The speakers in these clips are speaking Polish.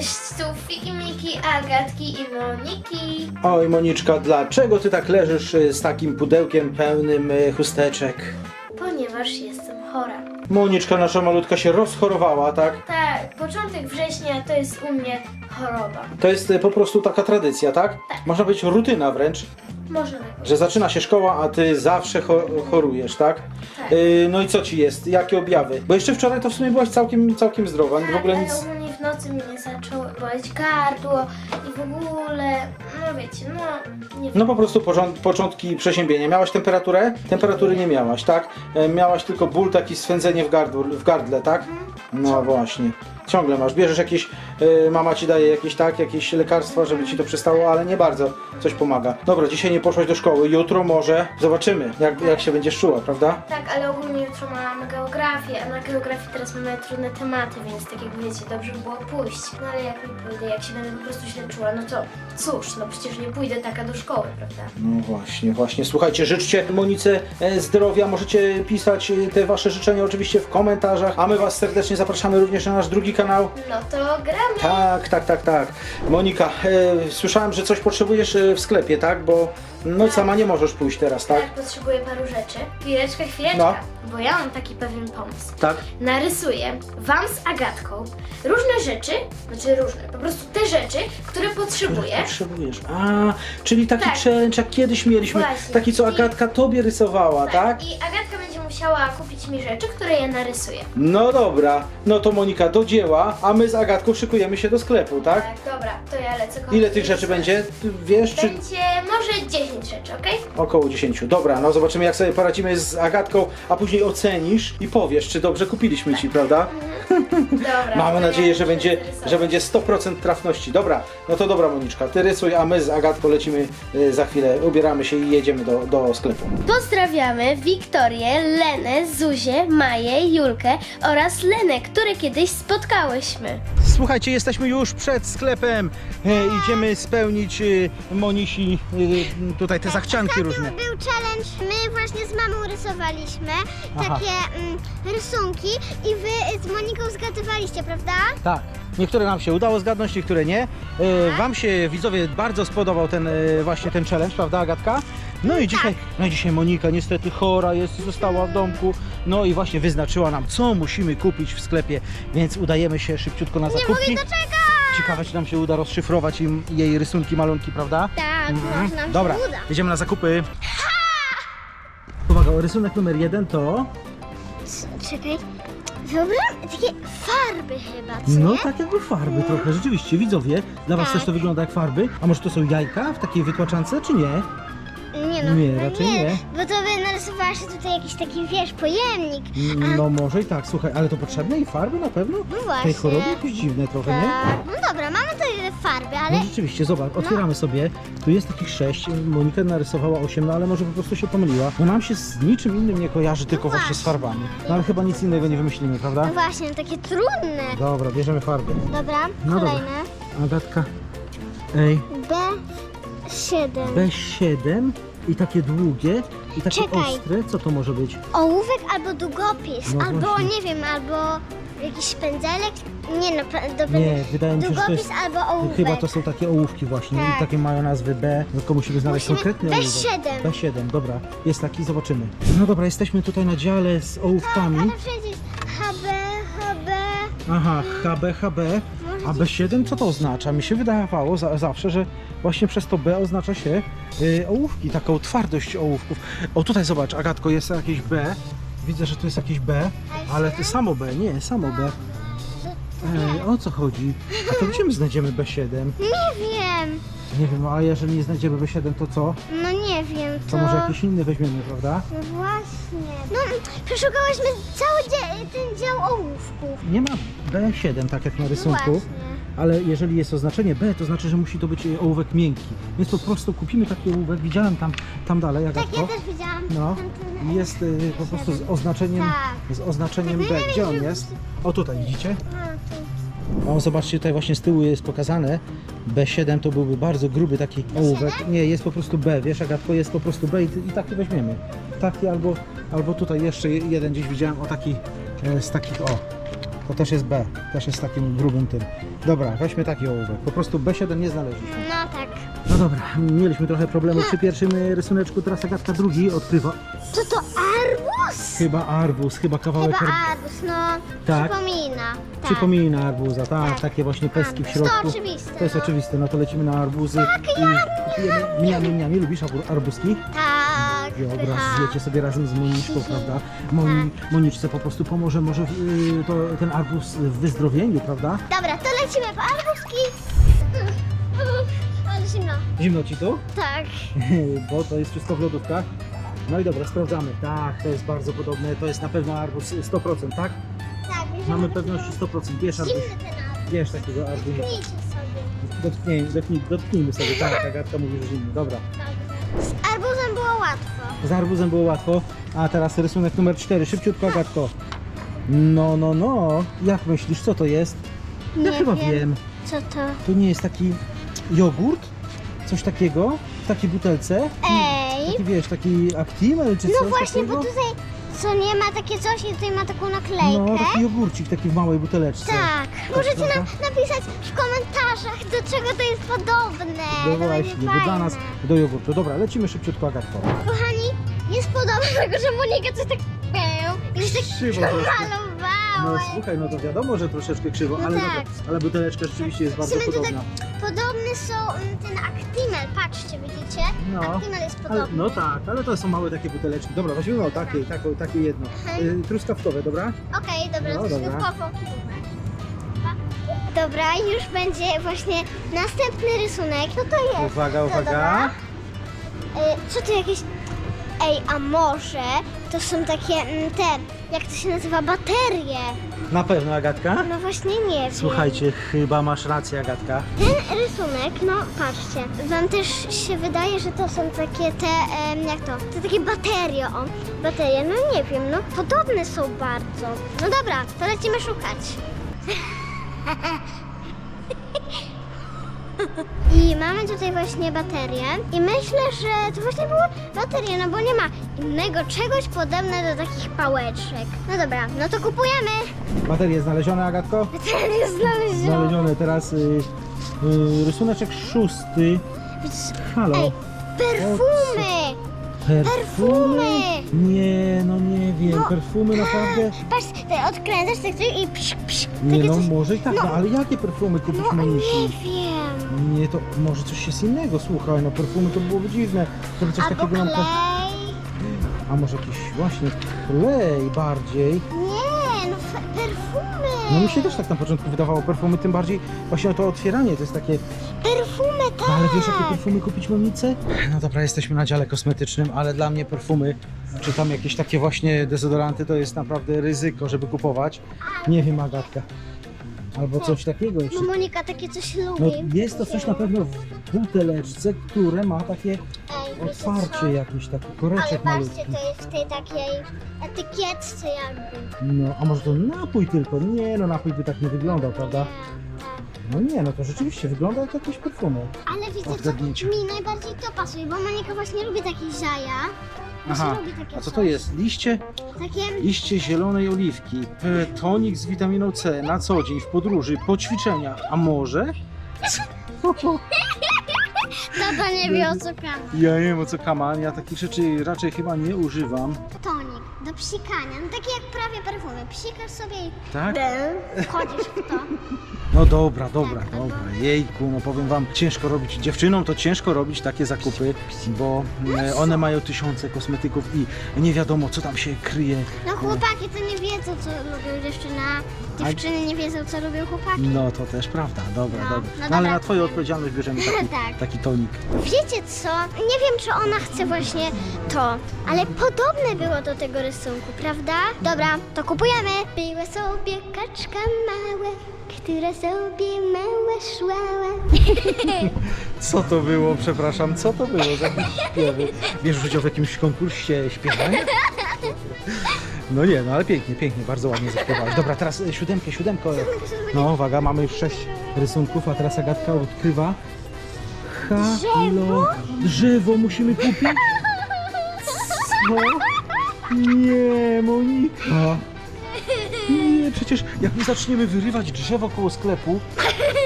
Cześć, tu Fiki, Miki, Agatki i Moniki. Oj Moniczka, dlaczego ty tak leżysz y, z takim pudełkiem pełnym y, chusteczek? Ponieważ jestem chora. Moniczka nasza malutka się rozchorowała, tak? Tak, początek września to jest u mnie choroba. To jest y, po prostu taka tradycja, tak? Tak. Można powiedzieć rutyna wręcz, Może tak być. że zaczyna się szkoła, a ty zawsze cho chorujesz, tak? Tak. Y, no i co ci jest? Jakie objawy? Bo jeszcze wczoraj to w sumie byłaś całkiem, całkiem zdrowa, w ogóle ale nic... ogólnie w nocy mnie zaczęło boleć gardło i w ogóle, no wiecie, no nie No po prostu porząd, początki przeziębienia. Miałaś temperaturę? Temperatury nie miałaś, tak? E, Miałaś tylko ból, taki swędzenie w, gardle, w gardle, tak? No właśnie. Ciągle masz. Bierzesz jakieś, mama ci daje jakieś tak, jakieś lekarstwa, żeby ci to przestało, ale nie bardzo coś pomaga. Dobra, dzisiaj nie poszłaś do szkoły, jutro może zobaczymy, jak, jak się będziesz czuła, prawda? Tak, ale ogólnie jutro mam geografię, a na geografii teraz mamy trudne tematy, więc tak jak wiecie, dobrze by było pójść. No ale jak nie pójdę, jak się będę po prostu źle czuła, no to cóż, no przecież nie pójdę taka do szkoły, prawda? No właśnie, właśnie. Słuchajcie, życzcie Monice e, zdrowia. Możecie pisać e, te wasze życzenia oczywiście w komentarzach, a my was serdecznie zapraszamy również na nasz drugi kanał. No to gramy! Tak, tak, tak, tak. Monika, e, słyszałem, że coś potrzebujesz e, w sklepie, tak? Bo no sama nie możesz pójść teraz, tak? Tak, potrzebuję paru rzeczy. Chwileczkę, chwileczkę, No. bo ja mam taki pewien pomysł. Tak. Narysuję Wam z Agatką różne rzeczy, znaczy różne, po prostu te rzeczy, które potrzebuję. Potrzebujesz. A, czyli taki Tak. challenge, jak kiedyś mieliśmy. Właśnie. Taki, co I- Agatka tobie rysowała, tak? I Agatka będzie musiała kupić mi rzeczy, które ja narysuję. No dobra, no to Monika do dzieła, a my z Agatką szykujemy się do sklepu, tak? Tak, dobra, to ja lecę kochani. Ile tych rzeczy będzie? Ty Wiesz, czy Będzie może 10 rzeczy, okej? około 10? Dobra, no zobaczymy jak sobie poradzimy z Agatką, a później ocenisz i powiesz, czy dobrze kupiliśmy ci, prawda? Dobra. Mamy nadzieję, że muszę będzie, że będzie 100% trafności. Dobra, no to dobra Moniczka, ty rysuj, a my z Agatką lecimy y, za chwilę, ubieramy się i jedziemy do, do sklepu. Pozdrawiamy Wiktorię, Lenę, Zuzię, Maję, Julkę oraz Lenę, które kiedyś spotkałyśmy. Słuchajcie, jesteśmy już przed sklepem. E, idziemy spełnić e, Monisi e, tutaj te zachcianki różne. Był challenge, my właśnie z mamą rysowaliśmy Aha. takie mm, rysunki i wy z Moniką zgadywaliście, prawda? Tak. Niektóre nam się udało zgadnąć, niektóre nie. E, Wam się widzowie bardzo spodobał ten e, właśnie ten challenge, prawda Agatka? No i dzisiaj, no i dzisiaj Monika niestety chora jest, została w domku. No i właśnie wyznaczyła nam, co musimy kupić w sklepie, więc udajemy się szybciutko na zakupki. Doczekaj! Ciekawe, czy nam się uda rozszyfrować im jej rysunki, malunki, prawda? Tak, Mhm. może nam Dobra, się uda. jedziemy na zakupy. Uwaga, rysunek numer jeden to... Czekaj, wyobrażam takie farby chyba, co No nie? tak jakby farby trochę, rzeczywiście, widzowie. Dla was Tak. też to wygląda jak farby. A może to są jajka w takiej wytłaczance, czy nie? Nie no, Nie, chyba raczej nie. Bo to by narysowałaś tutaj jakiś taki, wiesz, pojemnik. A, No może i tak, słuchaj, ale to potrzebne i farby na pewno? No Tej właśnie. chorobie jakieś dziwne trochę, nie? tak, no dobra, mamy tutaj farby, ale No rzeczywiście, zobacz, otwieramy sobie. Tu jest takich sześć. Monika narysowała osiem, no ale może po prostu się pomyliła. No nam się z niczym innym nie kojarzy, tylko właśnie z farbami. No ale chyba nic innego nie wymyślimy, prawda? no właśnie, takie trudne. Dobra, bierzemy farby. Dobra, No dobra. kolejne. Agatka. Ej, B7. B7 i takie długie i takie Czekaj. ostre. Co to może być? Ołówek albo długopis, No albo właśnie. nie wiem, albo jakiś pędzelek. Nie no, pe- do Nie, wydaje mi się, że to długopis jest... albo ołówek. Chyba to są takie ołówki właśnie Tak. i takie mają nazwy B, tylko musimy znaleźć Musimy konkretny B7. ołówek. B7, dobra. Jest taki, zobaczymy. No dobra, jesteśmy tutaj na dziale z ołówkami. Ale przecież HB, HB. Aha, HB, HB. A B7 co to oznacza? Mi się wydawało za, zawsze, że właśnie przez to B oznacza się y, ołówki, taką twardość ołówków. O tutaj zobacz, Agatko, jest jakieś B. Widzę, że tu jest jakieś B, ale to samo B, nie, samo B. Ej, o co chodzi? A to gdzie my znajdziemy B7? Nie wiem. Nie wiem, a jeżeli nie znajdziemy B7, to co? No nie wiem, To może jakiś inny weźmiemy, prawda? No właśnie. No, przeszukałyśmy cały dzia- ten dział ołówków. Nie ma B7, tak jak na No rysunku. właśnie. Ale jeżeli jest oznaczenie B, to znaczy, że musi to być e, ołówek miękki. Więc po prostu kupimy taki ołówek. Widziałem tam, tam dalej, Tak, ja też widziałam. No, i jest y, po prostu z oznaczeniem, Tak. z oznaczeniem B. Gdzie on jest? O tutaj, widzicie? A, tu. O, zobaczcie, tutaj właśnie z tyłu jest pokazane. B7 to byłby bardzo gruby taki ołówek. Nie, jest po prostu B, wiesz, Agatko, jest po prostu B i, i taki weźmiemy. Taki albo, albo tutaj jeszcze jeden gdzieś widziałem, o taki, e, z takich, o. To też jest B, też jest takim grubym tym. Dobra, weźmy taki ołówek. Po prostu B7 nie znaleźliśmy. No tak. No dobra, mieliśmy trochę problemu przy pierwszym rysuneczku, teraz Agatka drugi odkrywa. Co to arbuz? Chyba arbuz, chyba kawałek Chyba arbuza. arbuz, no. Tak. Przypomina. Tak. Przypomina arbuza, tak, Tak. takie właśnie pestki w Arbuz. To środku. oczywiste, To jest no. oczywiste, no to lecimy na arbuzy. Tak, i kupujemy miami, miami. Lubisz arbu- arbuzki? Tak. Dobra, pycha. zjecie sobie razem z Moniczką, prawda? Moni, Moniczce po prostu pomoże może y, to, ten arbuz w wyzdrowieniu, prawda? Dobra, to lecimy po arbuzki. Ale zimno. Zimno ci tu? Tak. Bo to jest wszystko w lodówkach. No i dobra, sprawdzamy. Tak, to jest bardzo podobne. To jest na pewno arbuz 100%, tak? Tak, bierzemy Mamy pewności 100%. Bierz arbuz. Zimny ten arbuz. Bierz takiego arbuza. Klijcie sobie. Dotknij, dotknij, dotknijmy sobie. Tak, Agatka mówi, że zimny. Dobra. Dobrze. Z arbuzem było łatwo. Z arbuzem było łatwo. A teraz rysunek numer 4. Szybciutko, Agatko. No, no, no. Jak myślisz, co to jest? Ja Nie chyba wiem. wiem. Co to? To nie jest taki jogurt? Coś takiego? W takiej butelce? Taki wiesz, taki Actimel czy No coś właśnie, takiego? bo tutaj co nie ma takie coś i tutaj ma taką naklejkę. No, taki jogurcik taki w małej buteleczce. Tak. Możecie prawda? nam napisać w komentarzach, do czego to jest podobne. No to będzie właśnie, bo fajne. dla nas do jogurtu. Dobra, lecimy szybciutko, Agatko. Kochani, jest podobne, tylko że Monika coś tak i już tak Krzywo troszkę. No malowała. słuchaj, no to wiadomo, że troszeczkę krzywo, No ale, tak. ale buteleczka rzeczywiście jest bardzo to podobna. Podobne są mm, ten Actimel, patrzcie, widzicie? No. Actimel jest Ale, podobny. no tak, ale to są małe takie buteleczki. Dobra, weźmiemy o takie, takie, takie jedno. Mhm. Y, truskawkowe, dobra? Okej, dobra, No, to dobra. Dobra, już będzie właśnie następny rysunek. Co to jest? Uwaga, To uwaga. dobra. Y, co to jakieś... Ej, a może to są takie mm, te, jak to się nazywa, baterie? Na pewno, Agatka? No właśnie nie wiem. Słuchajcie, chyba masz rację, Agatka. Ten rysunek, no patrzcie, wam też się wydaje, że to są takie te, em, jak to, te takie baterie, o, baterie, no nie wiem, no podobne są bardzo. No dobra, to lecimy szukać. I mamy tutaj właśnie baterię i myślę, że to właśnie były baterie, no bo nie ma innego czegoś podobne do takich pałeczek. No dobra, no to kupujemy. Baterie znalezione, Agatko? Baterie znalezione. Znalezione. Teraz y, y, rysuneczek szósty. Halo. Ej, perfumy! perfumy! Nie, no nie wiem. No. Perfumy naprawdę? Patrz, ty odkręcasz tak coś i psz, psz, Nie takie no, coś. może i tak, no, no. ale jakie perfumy kupić No nie Moniki? wiem. Nie, to może coś jest innego, słuchaj, no perfumy to byłoby dziwne. Żeby coś Albo takiego nam... klej. A może jakiś właśnie klej bardziej? Nie, no fe- perfumy. No mi się też tak na początku wydawało perfumy, tym bardziej właśnie to otwieranie to jest takie... Perfumy, tak. No, ale wiesz jakie perfumy kupić Monice? No dobra, jesteśmy na dziale kosmetycznym, ale dla mnie perfumy, czy tam jakieś takie właśnie dezodoranty to jest naprawdę ryzyko, żeby kupować. Nie wiem, Agatka. Albo coś takiego jeszcze. No Monika takie coś No lubi. jest to coś na pewno w buteleczce, które ma takie Ej, wiecie co? otwarcie jakieś, taki Ale koreczek patrzcie, malutki. to jest w tej takiej etykietce jakby. No, a może to napój tylko? Nie, no napój by tak nie wyglądał, prawda? No nie, no to rzeczywiście wygląda jak jakieś perfumy. Ale wiecie co, Odgadnijcie. mi najbardziej to pasuje, bo Monika właśnie lubi takie jaja. Aha, a co to jest? Liście? Takie Liście zielonej oliwki. E, Tonik z witaminą C na co dzień, w podróży, po ćwiczeniach. A może? Tata nie wie o co kama. Ja nie wiem o co kaman, ja takich rzeczy raczej chyba nie używam. Tonik do psikania, no takie jak prawie perfumy. Psikasz sobie i Tak? wchodzisz w to. No dobra, dobra, dobra. Jejku, no powiem wam, ciężko robić, dziewczynom to ciężko robić takie zakupy, bo e, one mają tysiące kosmetyków i nie wiadomo co tam się kryje. No chłopaki to nie wiedzą co lubią dziewczyny, a dziewczyny nie wiedzą co lubią chłopaki. No to też prawda, dobra, No, dobra. no No, ale dobra. na twoją odpowiedzialność bierzemy taki, Tak. taki tonik. Wiecie co? Nie wiem czy ona chce właśnie to, ale podobne było do tego rysunku, prawda? Dobra, to kupujemy. Była sobie kaczka mała, która sobie mała szłała. Co to było, przepraszam, co to było za jakieś śpiewy? Bierzesz udział w jakimś konkursie śpiewania? No nie, no ale pięknie, pięknie, bardzo ładnie zaśpiewałeś. Dobra, teraz e, siódemkę, siódemkę. No uwaga, mamy już sześć rysunków, a teraz Agatka odkrywa. Halo, drzewo musimy kupić? Co? Nie, Monika. Nie, przecież jak my zaczniemy wyrywać drzewo koło sklepu,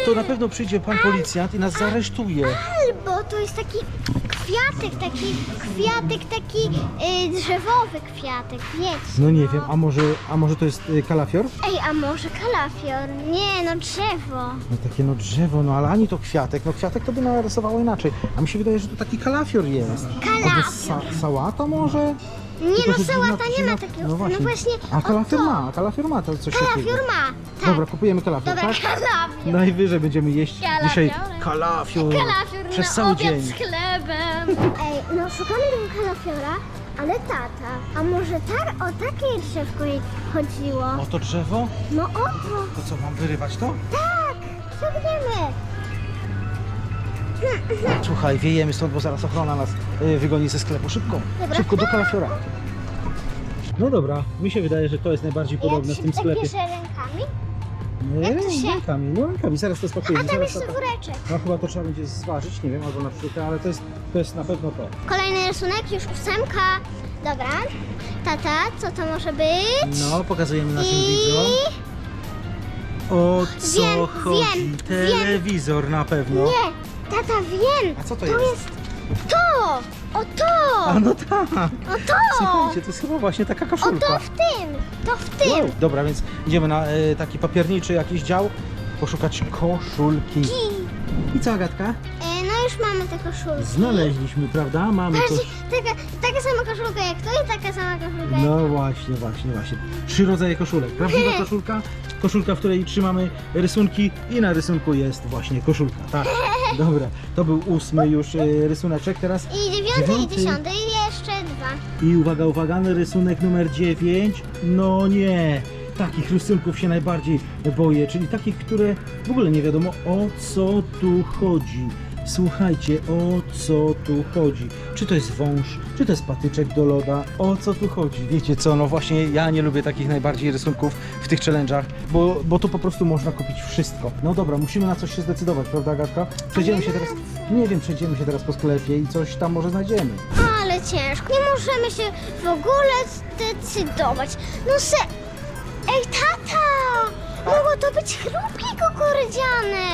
to na pewno przyjdzie pan policjant i nas zaresztuje. Albo to jest taki kwiatek, taki kwiatek, taki y, drzewowy kwiatek, wiecie. No nie wiem, a może, a może to jest y, kalafior? Ej, a może kalafior? Nie, no drzewo. No takie no drzewo, no ale ani to kwiatek, no kwiatek to by narysowało inaczej. A mi się wydaje, że to taki kalafior jest. Albo Kalafior. sa sałata może? Nie no, że sałata nie ma takiego. No właśnie. No właśnie A o kalafior to. ma, kalafior ma to coś takiego. Kalafior ma. Tak. Dobra, kupujemy kalafior, Dobra, tak? kalafior. Najwyżej będziemy jeść Kalafior. dzisiaj kalafior, Kalafior przez na cały obiad dzień. z chlebem. Ej, no szukamy tego kalafiora, ale tata. A może tak o takie drzewko jej chodziło? O to drzewo? No o to. To co, mam wyrywać to? Tak, ciągniemy. Słuchaj, wiejemy stąd, bo zaraz ochrona nas y, wygoni ze sklepu. Szybko, Dobra. szybko do kalafiora. No dobra, mi się wydaje, że to jest najbardziej podobne w tym sklepie. bierze rękami? Nie, jak to się- rękami, no rękami, zaraz to A spakujemy. tam zaraz jeszcze to- woreczek. No chyba to trzeba będzie zważyć, nie wiem, albo na przykład, ale to jest, to jest na pewno to. Kolejny rysunek, już ósemka. Dobra. Tata, co to może być? No, pokazujemy naszym I- widzom. O co Wiem, chodzi? wiem, Telewizor na pewno. Nie, tata wiem. A co to To jest? jest to! O to! A no tak. O to! Słuchajcie, to jest chyba właśnie taka O koszulka. to w tym! To w tym! Wow. Dobra, więc idziemy na e, taki papierniczy jakiś dział, poszukać koszulki. I co, Agatka? E, już mamy te koszulki. Znaleźliśmy, prawda? Mamy Patrzcie, coś. taka, taka sama koszulka jak to i taka sama koszulka jak No właśnie, właśnie, właśnie. Trzy rodzaje koszulek. Prawdziwa koszulka, koszulka, w której trzymamy rysunki i na rysunku jest właśnie koszulka. Tak. Dobra, to był ósmy już e, rysuneczek. Teraz I dziewiąty, i Dziewiąty. dziesiąty i jeszcze dwa. I uwaga, uwaga, rysunek numer 9. No nie, takich rysunków się najbardziej boję, czyli takich, które w ogóle nie wiadomo o co tu chodzi. Słuchajcie, o co tu chodzi? Czy to jest wąż, czy to jest patyczek do loda? O co tu chodzi? Wiecie co, no właśnie ja nie lubię takich najbardziej rysunków w tych challenge'ach, bo, bo tu po prostu można kupić wszystko. No dobra, musimy na coś się zdecydować, prawda Gatka? Przejdziemy się teraz, nie wiem, przejdziemy się teraz po sklepie i coś tam może znajdziemy. Ale ciężko, nie możemy się w ogóle zdecydować. No se... Ej, tata! Mogło to być chrupki kukurydziane!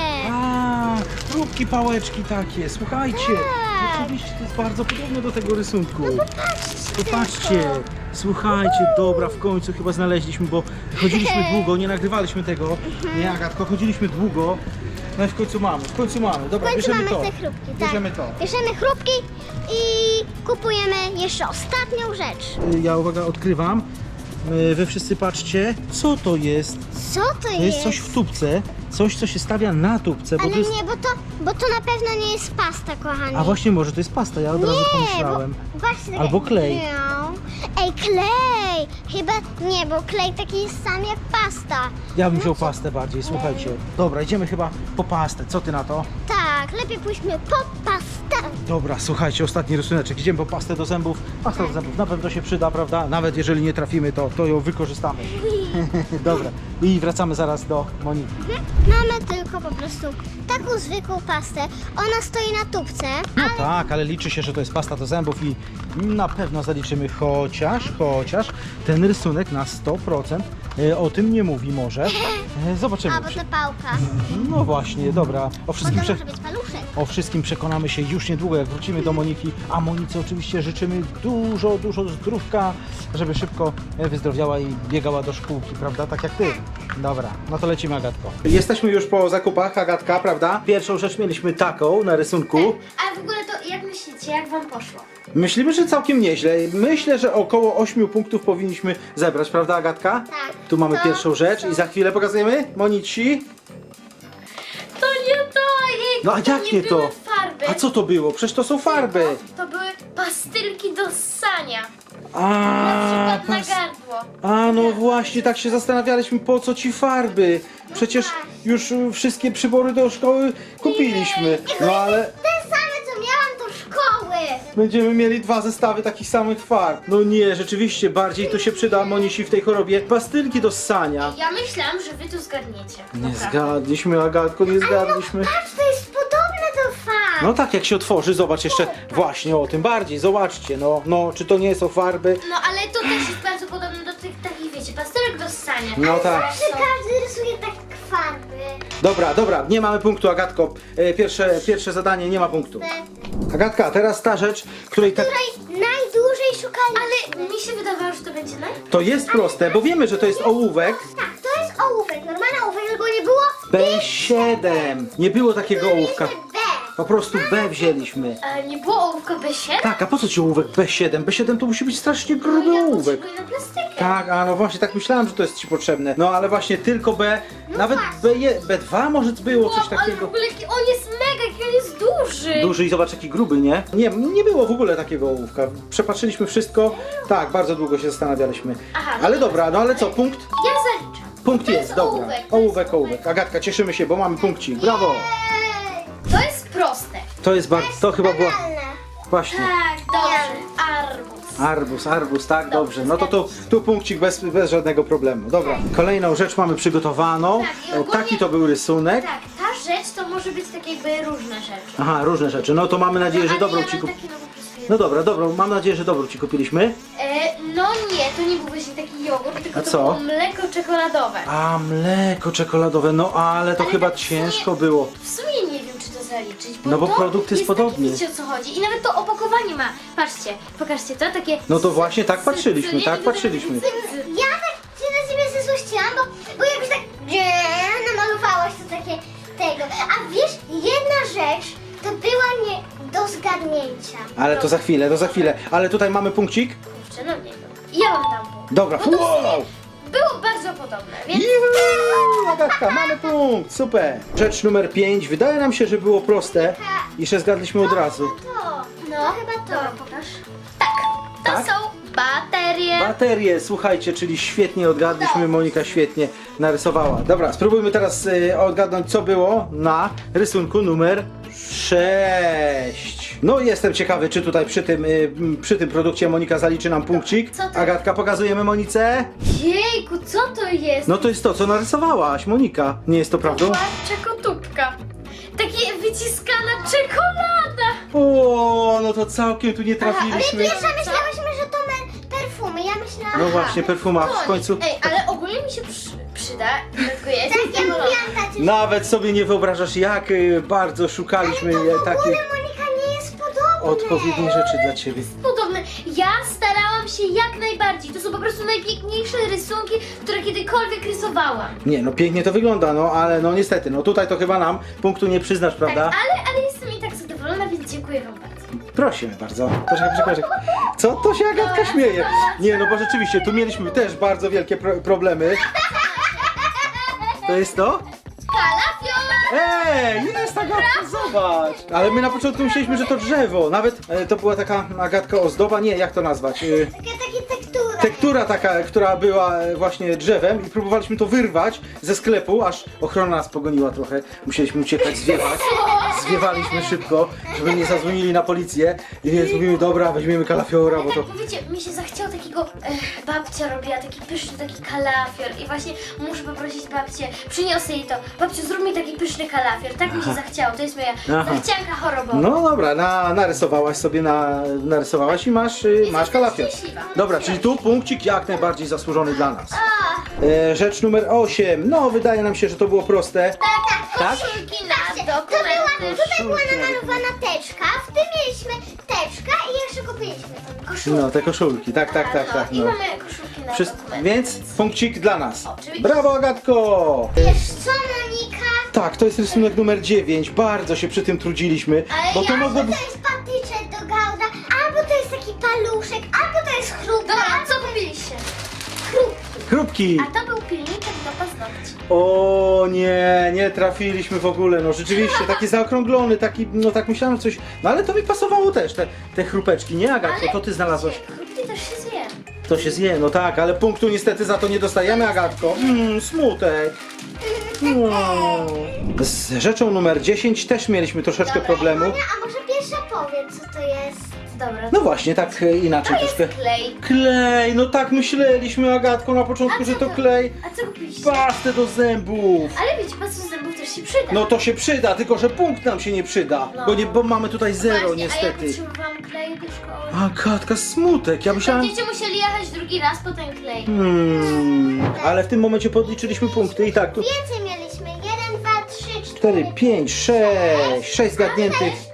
Próbki pałeczki takie, słuchajcie. Tak. Oczywiście to jest bardzo podobne do tego rysunku. Patrzcie Popatrzcie, tylko. słuchajcie, dobra, w końcu chyba znaleźliśmy, bo chodziliśmy długo, nie nagrywaliśmy tego. Nie, Agatko, chodziliśmy długo. No i w końcu mamy, w końcu mamy. W Dobra, końcu bierzemy mamy to. te chrupki, tak. Bierzemy to. Bierzemy chrupki i kupujemy jeszcze ostatnią rzecz. Y, Ja uwaga, odkrywam. Y, Wy wszyscy patrzcie, co to jest? Co to, To jest? jest coś w tubce, coś co się stawia na tubce, bo Ale to jest... nie, bo to, bo to na pewno nie jest pasta, kochani. A właśnie może to jest pasta, ja od razu nie, pomyślałem. bo właśnie Albo klej. Ej, klej! Chyba nie, bo klej taki jest sam jak pasta. Ja bym wziął pastę bardziej, słuchajcie. Dobra, idziemy chyba po pastę. Co ty na to? Tak, lepiej pójdźmy po Dobra, słuchajcie, ostatni rysuneczek. Idziemy po pastę do zębów. Pasta do zębów na pewno się przyda, prawda? Nawet jeżeli nie trafimy, to, to ją wykorzystamy. Dobra, i wracamy zaraz do Moniki. Mamy tylko po prostu taką zwykłą pastę. Ona stoi na tubce. No tak, ale liczy się, że to jest pasta do zębów i na pewno zaliczymy chociaż, chociaż ten rysunek na 100% e, o tym nie mówi może. E, Zobaczymy. A, bo to pałka. No właśnie, dobra. O Bo wszystkim, prze... może być paluszek. o wszystkim przekonamy się już niedługo, jak wrócimy do Moniki. A Monice oczywiście życzymy dużo, dużo zdrówka, żeby szybko e, wyzdrowiała i biegała do szkółki, prawda? Tak jak ty. Dobra, no to lecimy Agatko. Jesteśmy już po zakupach, Agatka, prawda? Pierwszą rzecz mieliśmy taką na rysunku. A w ogóle to jak myślicie, jak wam poszło? Myślimy, że całkiem nieźle. Myślę, że około 8 punktów powinniśmy zebrać, prawda Agatka? Tak. Tu mamy To pierwszą rzecz i za chwilę pokazujemy Monici. To nie to! Jej, No a to jak nie to? były farby. A co to było? Przecież to są farby. To były pastylki do ssania. A, Na przykład pas... na gardło. A no właśnie, tak się zastanawialiśmy, po co ci farby? Przecież już y, wszystkie przybory do szkoły kupiliśmy. No ale będziemy mieli dwa zestawy takich samych farb. No nie, rzeczywiście, bardziej to się przyda Monisi w tej chorobie. Pastylki do ssania. Ja myślałam, że wy to zgadniecie. Nie Naprawdę. zgadliśmy, Agatko, nie zgadliśmy. Patrz, to jest podobne do farb. No tak, jak się otworzy, zobacz jeszcze właśnie o tym bardziej, zobaczcie, no, no, czy to nie są farby? No ale to też jest bardzo podobne do tych takich, wiecie, Pastelek do ssania. No tak. Zawsze każdy rysuje tak farby. Dobra, dobra, nie mamy punktu, Agatko. E, Pierwsze, pierwsze zadanie nie ma punktu. Agatka, teraz ta rzecz, której tak... Której najdłużej szukaliśmy. Ale mi się wydawało, że to będzie naj... To jest proste, bo wiemy, że to jest ołówek Tak, to jest ołówek, normalny ołówek, tylko nie było B7. Nie było takiego ołówka. B. Po prostu B wzięliśmy. Ale nie było ołówka B7? Tak, a po co ci ołówek B7? B7 to musi być strasznie gruby No ja ołówek. potrzebuję na plastykę. Tak, a no właśnie, tak myślałem, że to jest ci potrzebne. No ale właśnie tylko B, nawet właśnie. B, B2 może było coś ale w takiego. ogóle jaki on jest mega, jaki on jest duży. Duży i zobacz jaki gruby, nie? Nie, nie było w ogóle takiego ołówka. Przepatrzyliśmy wszystko. Tak, bardzo długo się zastanawialiśmy. Aha, no Ale dobra, no ale co, punkt? Ja zaliczam. Punkt To jest, jest dobra. ołówek, to Ołówek, jest ołówek. Agatka, cieszymy się, bo mamy punkcik. Brawo! To jest proste. To jest bardzo, to chyba było banalne. właśnie. Tak. Arbus, arbus, tak, dobrze. No to tu, tu punkcik bez, bez żadnego problemu. Dobra, kolejną rzecz mamy przygotowaną. Tak, i E, ogólnie- Taki to był rysunek. Tak, ta rzecz to może być tak jakby różne rzeczy. Aha, różne rzeczy. No to mamy nadzieję, że Ale dobrą ja ci mam kup... taki no No dobra, dobrą, mam nadzieję, że dobrą ci kupiliśmy. E, no nie, to nie był właśnie taki jogurt, tylko A to co? było mleko czekoladowe. A, mleko czekoladowe, no ale to Ale chyba tak w sumie- ciężko było. W sumie bo No bo to produkt jest podobny. Taki, wiecie o co chodzi. I nawet to opakowanie ma. Patrzcie, pokażcie to, takie... No to właśnie tak patrzyliśmy, tak patrzyliśmy. Ja tak się na ciebie zezłościłam, bo, bo jakoś tak nie, namalowałaś to takie tego. A wiesz, jedna rzecz to była nie do zgadnięcia. Ale to za chwilę, to za chwilę. Ale tutaj mamy punkcik. Kurczę, no nie wiem. Ja wam dam punkt. Dobra, Bo to w wow! sumie podobne, więc... Juhu, Agatka, mamy punkt, super. Rzecz numer 5. Wydaje nam się, że było proste i że zgadliśmy od razu. To, No, to chyba to. Pokaż. Tak, to Tak? są baterie. Baterie, słuchajcie, czyli świetnie odgadliśmy, Monika świetnie narysowała. Dobra, spróbujmy teraz y, odgadnąć, co było na rysunku numer 6. No jestem ciekawy, czy tutaj przy tym, y, przy tym produkcie Monika zaliczy nam punkcik. Co to? Agatka, pokazujemy Monice. Jejku, co to jest? No to jest to, co narysowałaś, Monika. Nie jest to prawdą? Była czekotubka. Takie wyciskana czekolada. O, no to całkiem tu nie Ale trafiliśmy. pierwsza myślałyśmy, że to me- perfumy. Ja myślałam. No właśnie, perfuma w końcu. Ej, ale ogólnie mi się przy, przyda, dlatego ja jestem Tak, ja zadowolona. mówiłam tacie. Nawet sobie nie wyobrażasz, jak y, bardzo szukaliśmy To w e, ogóle takich odpowiednich rzeczy dla ciebie. Podobne. Ja starałam się jak najbardziej. To są po prostu najpiękniejsze rysunki, które kiedykolwiek rysowałam. Nie, no pięknie to wygląda, no ale no niestety, no tutaj to chyba nam punktu nie przyznasz, prawda? Tak, ale, ale jestem i tak zadowolona, więc dziękuję wam bardzo. Prosimy bardzo. Poczekaj, poczekaj, poczekaj. Co to się Agatka śmieje? Nie, no bo rzeczywiście, tu mieliśmy też bardzo wielkie pro problemy. To jest to? Ej, jest Agatka, zobacz! Ale my na początku myśleliśmy, że to drzewo. Nawet e, to była taka Agatka ozdoba, nie, jak to nazwać? E. tektura taka, która była e, właśnie drzewem i próbowaliśmy to wyrwać ze sklepu, aż ochrona nas pogoniła trochę. Musieliśmy uciekać, zwiewać. Zwiewaliśmy szybko, żeby nie zadzwonili na policję. I więc mówimy, dobra, weźmiemy kalafiora, bo to... Tak, mi się zachciało takiego, e, babcia robiła taki pyszny, taki kalafior i właśnie muszę poprosić babcię, przyniosę jej to. Babciu, zrób mi taki pyszny kalafior, tak mi się zachciało, to jest moja Aha. zachcianka chorobowa. No dobra, na, narysowałaś sobie, na, narysowałaś i masz, y, masz kalafior. szczęśliwa. Dobra, czyli tu punkcik jak najbardziej zasłużony dla nas. E, rzecz numer 8. No, wydaje nam się, że to było proste. Tak? Koszulki na To była, dokumenty. tutaj była namalowana teczka, w tym mieliśmy teczka i jeszcze kupiliśmy tą koszulkę. No, te koszulki, tak, tak, tak, tak. I No. mamy koszulki na Wszyst- dokumenty. więc punkcik dla nas. Oczywiście. Brawo, Agatko! Wiesz co, Monika? Tak, to jest rysunek numer 9. Bardzo się przy tym trudziliśmy, Ale bo to albo mogło to jest A to był pilniczek do paznokci. O nie, nie trafiliśmy w ogóle, no rzeczywiście, taki zaokrąglony, taki, no tak myślałem coś, no ale to mi pasowało też, te, te chrupeczki, nie Agatko, to ty znalazłaś, Chrupki też się zje. to się zje, no tak, ale punktu niestety za to nie dostajemy Agatko, mmm, smutek. No. Z rzeczą numer 10 też mieliśmy troszeczkę problemu, Monia, a może pierwsza powiedz, co? Dobra, no właśnie, tak e, inaczej to jest troszkę. klej. Klej, no tak myśleliśmy Agatko na początku, A że to to? klej, A co kupiliście? pastę do zębów. Ale wiecie, pastę do zębów też się przyda. No to się przyda, tylko że punkt nam się nie przyda, No. bo, nie, bo mamy tutaj zero Właśnie, A jak niestety. potrzebowałam kleju do szkoły? Agatka, smutek, ja myślałem... Będziecie musieli jechać drugi raz po ten klej. Hmm, ale w tym momencie podliczyliśmy punkty i tak, tu Więcej mieliśmy. Jeden, dwa, trzy, 4, 5, 6, 6 zgadniętych.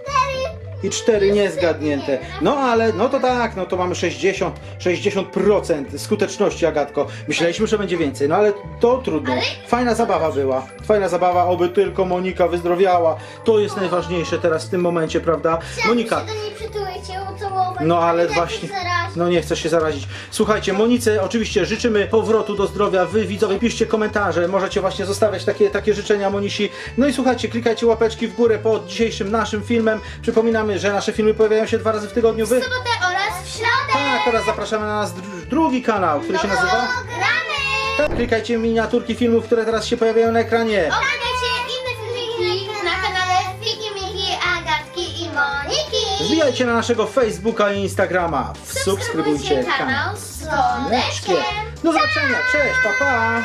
I 4 niezgadnięte. No ale, no to tak, no to mamy 60, 60% skuteczności, Agatko. Myśleliśmy, że będzie więcej, no ale to trudno. Fajna zabawa była. Fajna zabawa, oby tylko Monika wyzdrowiała. To jest najważniejsze teraz w tym momencie, prawda? Monika, Się do niej przytuleć, ją ucałować. no ale lepiej właśnie, no nie chcę się zarazić. Słuchajcie, Monice oczywiście życzymy powrotu do zdrowia. Wy widzowie piszcie komentarze, możecie właśnie zostawiać takie, takie życzenia Monisi. No i słuchajcie, klikajcie łapeczki w górę pod dzisiejszym naszym filmem. Przypominamy, że nasze filmy pojawiają się dwa razy w tygodniu. Wy... W sobotę oraz w środę. Tak, oraz zapraszamy na nasz dr- drugi kanał, który się nazywa... Gramy. Tak, klikajcie miniaturki filmów, które teraz się pojawiają na ekranie. Oglądajcie inne filmiki na kanale Fiki, Miki, Agatki i Moniki. Wbijajcie na naszego Facebooka i Instagrama. Subskrybujcie kanał z dzwoneczkiem. Do zobaczenia, cześć, pa pa!